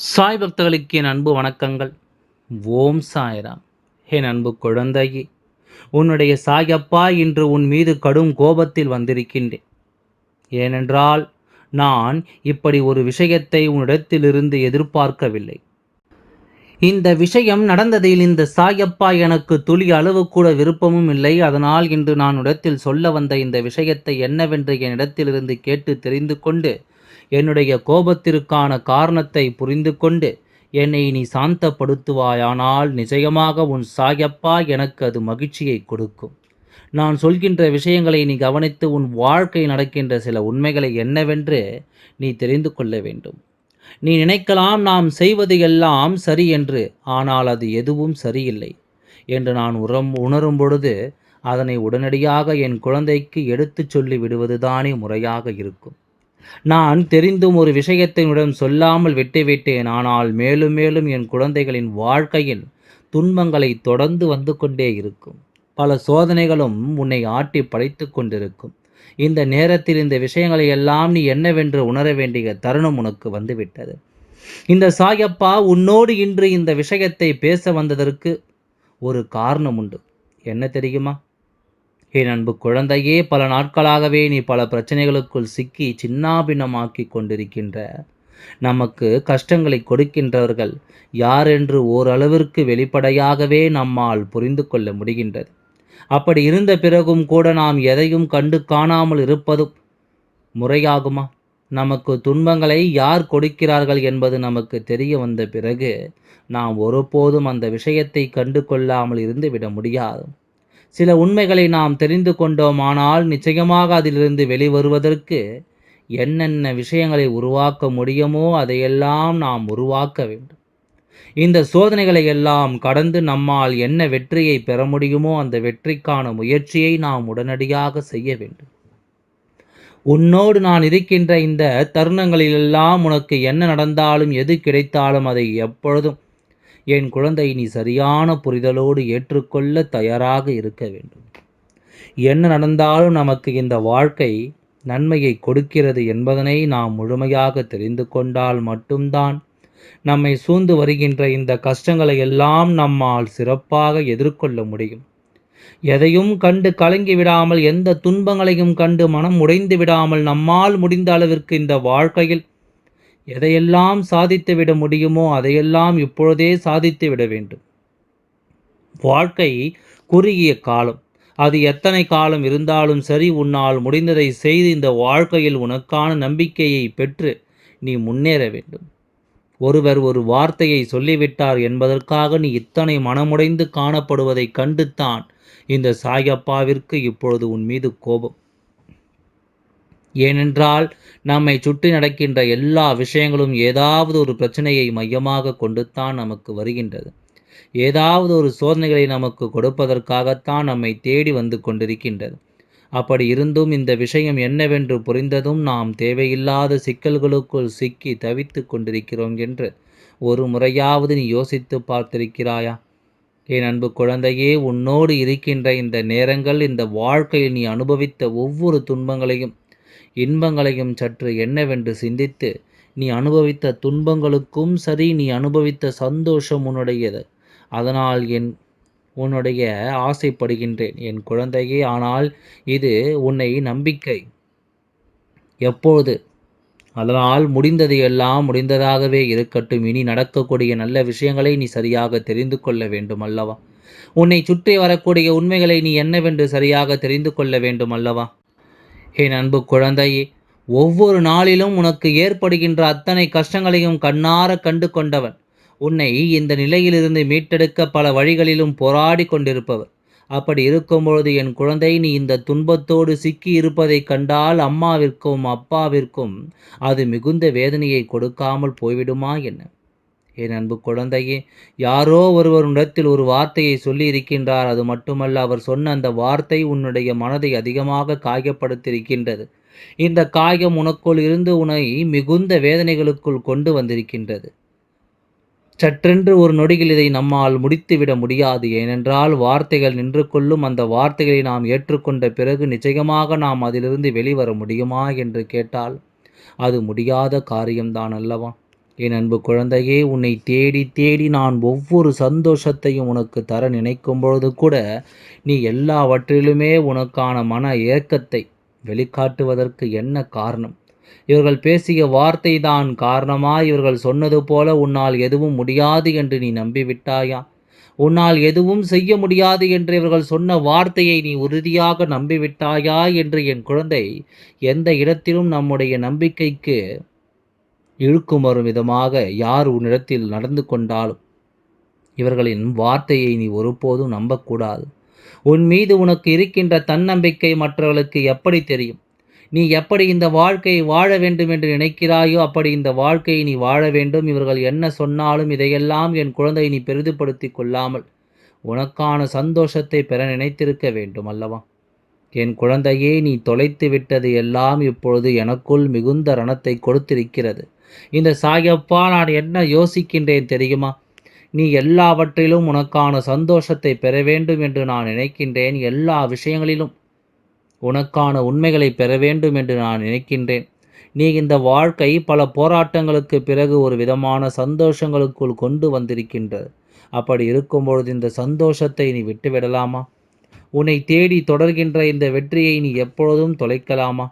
சாய் பக்தர்களுக்கு என் அன்பு வணக்கங்கள். ஓம் சாய்ராம். என் அன்பு குழந்தையே உன்னுடைய சாயப்பா இன்று உன் மீது கடும் கோபத்தில் வந்திருக்கின்றேன். ஏனென்றால் நான் இப்படி ஒரு விஷயத்தை உன்னிடத்திலிருந்து எதிர்பார்க்கவில்லை. இந்த விஷயம் நடந்ததில் இந்த சாயப்பா எனக்கு துளி அளவு கூட விருப்பமும் இல்லை. அதனால் இன்று நான் இடத்தில் சொல்ல வந்த இந்த விஷயத்தை என்னவென்று என் இடத்திலிருந்து கேட்டு தெரிந்து கொண்டு என்னுடைய கோபத்திற்கான காரணத்தை புரிந்து கொண்டு என்னை நீ சாந்தப்படுத்துவாயானால் நிச்சயமாக உன் சாயப்பா எனக்கு அது மகிழ்ச்சியை கொடுக்கும். நான் சொல்கின்ற விஷயங்களை நீ கவனித்து உன் வாழ்க்கை நடக்கின்ற சில உண்மைகளை என்னவென்று நீ தெரிந்து கொள்ள வேண்டும். நீ நினைக்கலாம் நாம் செய்வது எல்லாம் சரி என்று ஆனால் அது எதுவும் சரியில்லை என்று நான் உரம் உணரும் பொழுது அதனை உடனடியாக என் குழந்தைக்கு எடுத்துச் சொல்லி விடுவதுதானே முறையாக இருக்கும். நான் தெரிந்தும் ஒரு விஷயத்தை சொல்லாமல் விட்டுவிட்டேன் ஆனால் மேலும் மேலும் என் குழந்தைகளின் வாழ்க்கையில் துன்பங்களை தொடர்ந்து வந்து கொண்டே இருக்கும். பல சோதனைகளும் உன்னை ஆட்டி படைத்து கொண்டிருக்கும். இந்த நேரத்தில் இந்த விஷயங்களை எல்லாம் நீ என்னவென்று உணர வேண்டிய தருணம் உனக்கு வந்துவிட்டது. இந்த சாயப்பா உன்னோடு இன்று இந்த விஷயத்தை பேச வந்ததற்கு ஒரு காரணம் உண்டு. என்ன தெரியுமா? என் அன்பு குழந்தையே பல நாட்களாகவே நீ பல பிரச்சனைகளுக்குள் சிக்கி சின்னாபின்னமாக்கி கொண்டிருக்கின்ற நமக்கு கஷ்டங்களை கொடுக்கின்றவர்கள் யார் என்று ஓரளவிற்கு வெளிப்படையாகவே நம்மால் புரிந்து கொள்ள முடிகின்றது. அப்படி இருந்த பிறகும் கூட நாம் எதையும் கண்டு காணாமல் இருப்பதும் முறையாகுமா? நமக்கு துன்பங்களை யார் கொடுக்கிறார்கள் என்பது நமக்கு தெரிய வந்த பிறகு நாம் ஒருபோதும் அந்த விஷயத்தை கண்டு கொள்ளாமல் இருந்து விட முடியாது. சில உண்மைகளை நாம் தெரிந்து கொண்டோமானால் நிச்சயமாக அதிலிருந்து வெளிவருவதற்கு என்னென்ன விஷயங்களை உருவாக்க முடியுமோ அதையெல்லாம் நாம் உருவாக்க வேண்டும். இந்த சோதனைகளை எல்லாம் கடந்து நம்மால் என்ன வெற்றியை பெற முடியுமோ அந்த வெற்றிக்கான முயற்சியை நாம் உடனடியாக செய்ய வேண்டும். உன்னோடு நான் இருக்கின்ற இந்த தருணங்களிலெல்லாம் உனக்கு என்ன நடந்தாலும் எது கிடைத்தாலும் அதை எப்பொழுதும் என் குழந்தை நீ சரியான புரிதலோடு ஏற்றுக்கொள்ள தயாராக இருக்க வேண்டும். என்ன நடந்தாலும் நமக்கு இந்த வாழ்க்கை நன்மையை கொடுக்கிறது என்பதனை நாம் முழுமையாக தெரிந்து கொண்டால் மட்டும்தான் நம்மை சூழ்ந்து வருகின்ற இந்த கஷ்டங்களை எல்லாம் நம்மால் சிறப்பாக எதிர்கொள்ள முடியும். எதையும் கண்டு கலங்கி விடாமல் எந்த துன்பங்களையும் கண்டு மனம் உடைந்து விடாமல் நம்மால் முடிந்த அளவிற்கு இந்த வாழ்க்கையில் எதையெல்லாம் சாதித்துவிட முடியுமோ அதையெல்லாம் இப்பொழுதே சாதித்து விட வேண்டும். வாழ்க்கை குறுகிய காலம். அது எத்தனை காலம் இருந்தாலும் சரி உன்னால் முடிந்ததை செய்து இந்த வாழ்க்கையில் உனக்கான நம்பிக்கையை பெற்று நீ முன்னேற வேண்டும். ஒருவர் ஒரு வார்த்தையை சொல்லிவிட்டார் என்பதற்காக நீ இத்தனை மனமுடைந்து காணப்படுவதை கண்டுத்தான் இந்த சாயப்பாவிற்கு இப்பொழுது உன் மீது கோபம். ஏனென்றால் நம்மை சுற்றி நடக்கின்ற எல்லா விஷயங்களும் ஏதாவது ஒரு பிரச்சனையை மையமாக கொண்டுத்தான் நமக்கு வருகின்றது. ஏதாவது ஒரு சோதனைகளை நமக்கு கொடுப்பதற்காகத்தான் நம்மை தேடி வந்து கொண்டிருக்கின்றது. அப்படி இருந்தும் இந்த விஷயம் என்னவென்று புரிந்ததும் நாம் தேவையில்லாத சிக்கல்களுக்குள் சிக்கி தவித்து கொண்டிருக்கிறோம் என்று ஒரு முறையாவது நீ யோசித்து பார்த்திருக்கிறாயா? என் அன்பு குழந்தையே உன்னோடு இருக்கின்ற இந்த நேரங்கள் இந்த வாழ்க்கையில் நீ அனுபவித்த ஒவ்வொரு துன்பங்களையும் இன்பங்களையும் சற்று என்னவென்று சிந்தித்து நீ அனுபவித்த துன்பங்களுக்கும் சரி நீ அனுபவித்த சந்தோஷம் உன்னுடையது. அதனால் என் உன்னுடைய ஆசைப்படுகின்றேன் என் குழந்தையே ஆனால் இது உன்னை நம்பிக்கை. எப்போது? அதனால் முடிந்தது எல்லாம் முடிந்ததாகவே இருக்கட்டும். இனி நடக்கக்கூடிய நல்ல விஷயங்களை நீ சரியாக தெரிந்து கொள்ள வேண்டும் அல்லவா? உன்னை சுற்றி வரக்கூடிய உண்மைகளை நீ என்னவென்று சரியாக தெரிந்து கொள்ள வேண்டும் அல்லவா? என் அன்பு குழந்தையே ஒவ்வொரு நாளிலும் உனக்கு ஏற்படுகின்ற அத்தனை கஷ்டங்களையும் கண்ணார கண்டு கொண்டவன். உன்னை இந்த நிலையிலிருந்து மீட்டெடுக்க பல வழிகளிலும் போராடி கொண்டிருப்பவர். அப்படி இருக்கும்பொழுது என் குழந்தை நீ இந்த துன்பத்தோடு சிக்கி இருப்பதை கண்டால் அம்மாவிற்கும் அப்பாவிற்கும் அது மிகுந்த வேதனையை கொடுக்காமல் போய்விடுமா என்ன? என் அன்பு குழந்தையே யாரோ ஒருவரிடத்தில் ஒரு வார்த்தையை சொல்லி இருக்கின்றார் அது மட்டுமல்ல அவர் சொன்ன அந்த வார்த்தை உன்னுடைய மனதை அதிகமாக காயப்படுத்தியிருக்கின்றது. இந்த காயம் உனக்குள் இருந்து உன்னை மிகுந்த வேதனைகளுக்குள் கொண்டு வந்திருக்கின்றது. சற்றென்று ஒரு நொடியில் இதை நம்மால் முடித்துவிட முடியாது. ஏனென்றால் வார்த்தைகள் நின்று கொள்ளும் அந்த வார்த்தைகளை நாம் ஏற்றுக்கொண்ட பிறகு நிச்சயமாக நாம் அதிலிருந்து வெளிவர முடியுமா என்று கேட்டால் அது முடியாத காரியம்தான் அல்லவா? என் அன்பு குழந்தையே உன்னை தேடி தேடி நான் ஒவ்வொரு சந்தோஷத்தையும் உனக்கு தர நினைக்கும் பொழுது கூட நீ எல்லாவற்றிலுமே உனக்கான மன ஏக்கத்தை வெளிக்காட்டுவதற்கு என்ன காரணம்? இவர்கள் பேசிய வார்த்தை தான் காரணமா? இவர்கள் சொன்னது போல உன்னால் எதுவும் முடியாது என்று நீ நம்பிவிட்டாயா? உன்னால் எதுவும் செய்ய முடியாது என்று இவர்கள் சொன்ன வார்த்தையை நீ உறுதியாக நம்பிவிட்டாயா? என்று என் குழந்தை எந்த இடத்திலும் நம்முடைய நம்பிக்கைக்கு இழுக்கும் வரும் விதமாக யார் உன்னிடத்தில் நடந்து கொண்டாலும். இவர்களின் வார்த்தையை நீ ஒருபோதும் நம்பக்கூடாது. உன் மீது உனக்கு இருக்கின்ற தன்னம்பிக்கை மற்றவர்களுக்கு எப்படி தெரியும்? நீ எப்படி இந்த வாழ்க்கையை வாழ வேண்டும் என்று நினைக்கிறாயோ அப்படி இந்த வாழ்க்கையை நீ வாழ வேண்டும். இவர்கள் என்ன சொன்னாலும் இதையெல்லாம் என் குழந்தை நீ பெரிதுபடுத்தி கொள்ளாமல் உனக்கான சந்தோஷத்தை பெற நினைத்திருக்க வேண்டும் அல்லவா? என் குழந்தையே நீ தொலைத்து விட்டது எல்லாம் இப்பொழுது எனக்குள் மிகுந்த ரணத்தை கொடுத்திருக்கிறது. இந்த சாயப்பா நான் என்ன யோசிக்கின்றேன் தெரியுமா? நீ எல்லாவற்றிலும் உனக்கான சந்தோஷத்தை பெற வேண்டும் என்று நான் நினைக்கின்றேன் எல்லா விஷயங்களிலும் உனக்கான உண்மைகளை பெற வேண்டும் என்று நான் நினைக்கின்றேன். நீ இந்த வாழ்க்கை பல போராட்டங்களுக்கு பிறகு ஒரு விதமான சந்தோஷங்களுக்குள் கொண்டு வந்திருக்கின்றது. அப்படி இருக்கும் பொழுது இந்த சந்தோஷத்தை நீ விட்டுவிடலாமா? உன்னை தேடி தொடர்கின்ற இந்த வெற்றியை நீ எப்பொழுதும் தொலைக்கலாமா?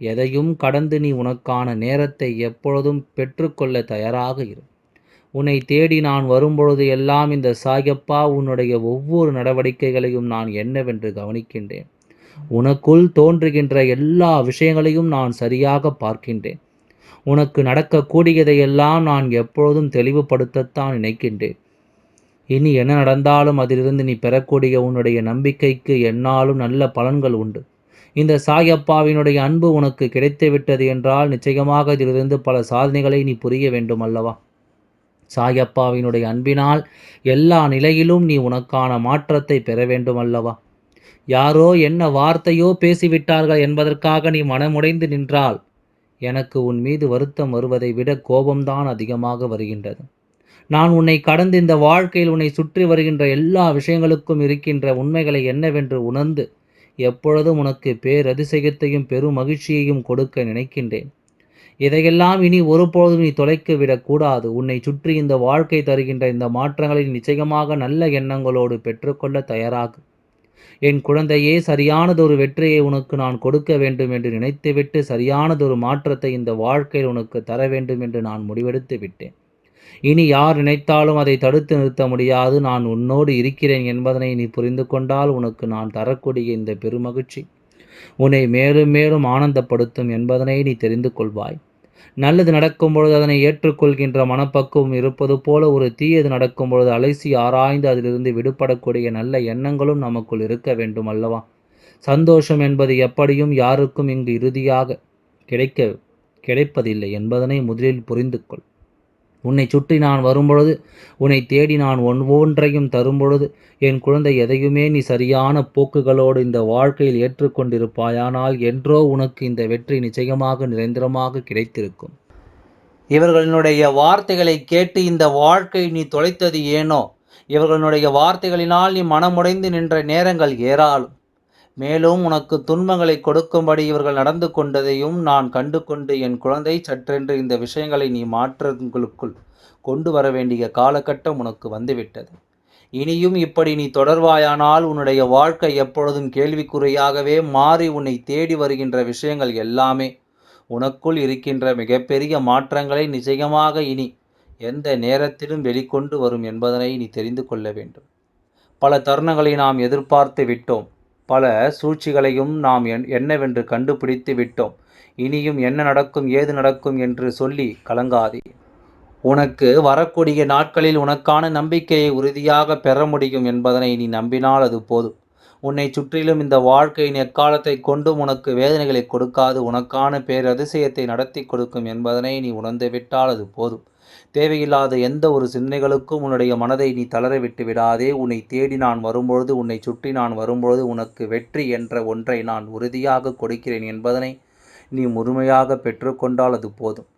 எதையும் கடந்து நீ உனக்கான நேரத்தை எப்பொழுதும் பெற்றுக்கொள்ள தயாராக இரு. உன்னை தேடி நான் வரும்பொழுது எல்லாம் இந்த சாயப்பா உன்னுடைய ஒவ்வொரு நடவடிக்கைகளையும் நான் என்னவென்று கவனிக்கின்றேன். உனக்குள் தோன்றுகின்ற எல்லா விஷயங்களையும் நான் சரியாக பார்க்கின்றேன். உனக்கு நடக்கக்கூடியதையெல்லாம் நான் எப்பொழுதும் தெளிவுபடுத்தத்தான் நினைக்கின்றேன். இனி என்ன நடந்தாலும் அதிலிருந்து நீ பெறக்கூடிய உன்னுடைய நம்பிக்கைக்கு என்னாலும் நல்ல பலன்கள் உண்டு. இந்த சாயப்பாவினுடைய அன்பு உனக்கு கிடைத்துவிட்டது என்றால் நிச்சயமாக இதிலிருந்து பல சாதனைகளை நீ புரிய வேண்டும் அல்லவா? சாயப்பாவினுடைய அன்பினால் எல்லா நிலையிலும் நீ உனக்கான மாற்றத்தை பெற வேண்டும் அல்லவா? யாரோ என்ன வார்த்தையோ பேசிவிட்டார்கள் என்பதற்காக நீ மனமுடைந்து நின்றால் எனக்கு உன் மீது வருத்தம் வருவதை விட கோபம்தான் அதிகமாக வருகின்றது. நான் உன்னை கடந்து இந்த வாழ்க்கையில் உன்னை சுற்றி வருகின்ற எல்லா விஷயங்களுக்கும் இருக்கின்ற உண்மைகளை என்னவென்று உணர்ந்து எப்பொழுதும் உனக்கு பேரதிசயத்தையும் பெரும் மகிழ்ச்சியையும் கொடுக்க நினைக்கின்றேன். இதையெல்லாம் இனி ஒருபொழுதும் நீ தொலைக்க விடக்கூடாது. உன்னை சுற்றி இந்த வாழ்க்கை தருகின்ற இந்த மாற்றங்களை நிச்சயமாக நல்ல எண்ணங்களோடு பெற்றுக்கொள்ள தயாராகு. என் குழந்தையே சரியானதொரு வெற்றியை உனக்கு நான் கொடுக்க வேண்டும் என்று நினைத்துவிட்டு சரியானதொரு மாற்றத்தை இந்த வாழ்க்கையில் உனக்கு தர வேண்டும் என்று நான் முடிவெடுத்து விட்டேன் இனி யார் நினைத்தாலும் அதை தடுத்து நிறுத்த முடியாது. நான் உன்னோடு இருக்கிறேன் என்பதனை நீ புரிந்து கொண்டால் உனக்கு நான் தரக்கூடிய இந்த பெருமகிழ்ச்சி உன்னை மேலும் மேலும் ஆனந்தப்படுத்தும் என்பதனை நீ தெரிந்து கொள்வாய். நல்லது நடக்கும் பொழுது அதனை ஏற்றுக்கொள்கின்ற மனப்பக்குவம் இருப்பது போல ஒரு தீயது நடக்கும் பொழுது அலைசி ஆராய்ந்து அதிலிருந்து விடுபடக்கூடிய நல்ல எண்ணங்களும் நமக்குள் இருக்க வேண்டும் அல்லவா? சந்தோஷம் என்பது எப்படியும் யாருக்கும் இங்கு இறுதியாக கிடைக்க கிடைப்பதில்லை என்பதனை முதலில் புரிந்து கொள். உன்னை சுற்றி நான் வரும்பொழுது உன்னை தேடி நான் ஒவ்வொன்றையும் தரும்பொழுது என் குழந்தை எதையுமே நீ சரியான போக்குகளோடு இந்த வாழ்க்கையில் ஏற்றுக்கொண்டிருப்பாயானால் என்றோ உனக்கு இந்த வெற்றி நிச்சயமாக நிரந்தரமாக கிடைத்திருக்கும். இவர்களினுடைய வார்த்தைகளை கேட்டு இந்த வாழ்க்கை நீ தொலைத்தது ஏனோ? இவர்களுடைய வார்த்தைகளினால் நீ மனமுடைந்து நின்ற நேரங்கள் ஏராளம். மேலும் உனக்கு துன்பங்களை கொடுக்கும்படி இவர்கள் நடந்து கொண்டதையும் நான் கண்டு கொண்டு என் குழந்தை சற்றென்று இந்த விஷயங்களை நீ மாற்றங்களுக்குள் கொண்டு வர வேண்டிய காலகட்டம் உனக்கு வந்துவிட்டது. இனியும் இப்படி நீ தொடர்வாயானால் உன்னுடைய வாழ்க்கை எப்பொழுதும் கேள்விக்குறையாகவே மாறி உன்னை தேடி வருகின்ற விஷயங்கள் எல்லாமே உனக்குள் இருக்கின்ற மிகப்பெரிய மாற்றங்களை நிச்சயமாக இனி எந்த நேரத்திலும் வெளிக்கொண்டு வரும் என்பதனை நீ தெரிந்து கொள்ள வேண்டும். பல தருணங்களை நாம் எதிர்பார்த்து விட்டோம். பல சூழ்ச்சிகளையும் நாம் என்னவென்று கண்டுபிடித்து விட்டோம். இனியும் என்ன நடக்கும் ஏது நடக்கும் என்று சொல்லி கலங்காதே. உனக்கு வரக்கூடிய நாட்களில் உனக்கான நம்பிக்கையை உறுதியாக பெற முடியும் என்பதனை நீ நம்பினால் அது போதும். உன்னை சுற்றிலும் இந்த வாழ்க்கையின் எக்காலத்தை கொண்டும் உனக்கு வேதனைகளை கொடுக்காது. உனக்கான பேரதிசயத்தை நடத்தி கொடுக்கும் என்பதனை நீ உணர்ந்து விட்டால் அது போதும். தேவையில்லாத எந்த ஒரு சிந்தனைகளுக்கும் உன்னுடைய மனதை நீ தளர விட்டு விடாதே. உன்னை தேடி நான் வரும்பொழுது உன்னை சுற்றி நான் வரும்பொழுது உனக்கு வெற்றி என்ற ஒன்றை நான் உறுதியாக கொடுக்கிறேன் என்பதனை நீ முழுமையாக பெற்றுக்கொண்டால் அது போதும்.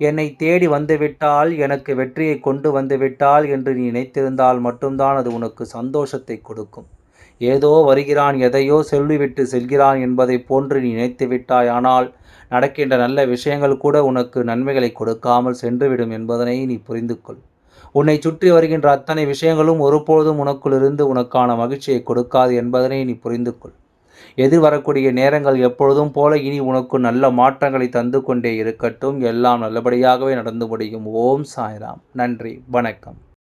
என்னை தேடி வந்துவிட்டால் எனக்கு வெற்றியை கொண்டு வந்துவிட்டால் என்று நீ நினைத்திருந்தால் மட்டும்தான் அது உனக்கு சந்தோஷத்தை கொடுக்கும். ஏதோ வருகிறான் எதையோ சொல்லிவிட்டு செல்கிறான் என்பதை போன்று நீ நினைத்துவிட்டாய் ஆனால் நடக்கின்ற நல்ல விஷயங்கள் கூட உனக்கு நன்மைகளை கொடுக்காமல் சென்றுவிடும் என்பதனை நீ புரிந்து கொள் உன்னை சுற்றி வருகின்ற அத்தனை விஷயங்களும் ஒருபொழுதும் உனக்குள்ளிருந்து உனக்கான மகிழ்ச்சியை கொடுக்காது என்பதனை நீ புரிந்து கொள் எதிர்வரக்கூடிய நேரங்கள் எப்பொழுதும் போல இனி உனக்கு நல்ல மாற்றங்களை தந்து கொண்டே இருக்கட்டும். எல்லாம் நல்லபடியாகவே நடந்து முடியும். ஓம் சாய்ராம். நன்றி. வணக்கம்.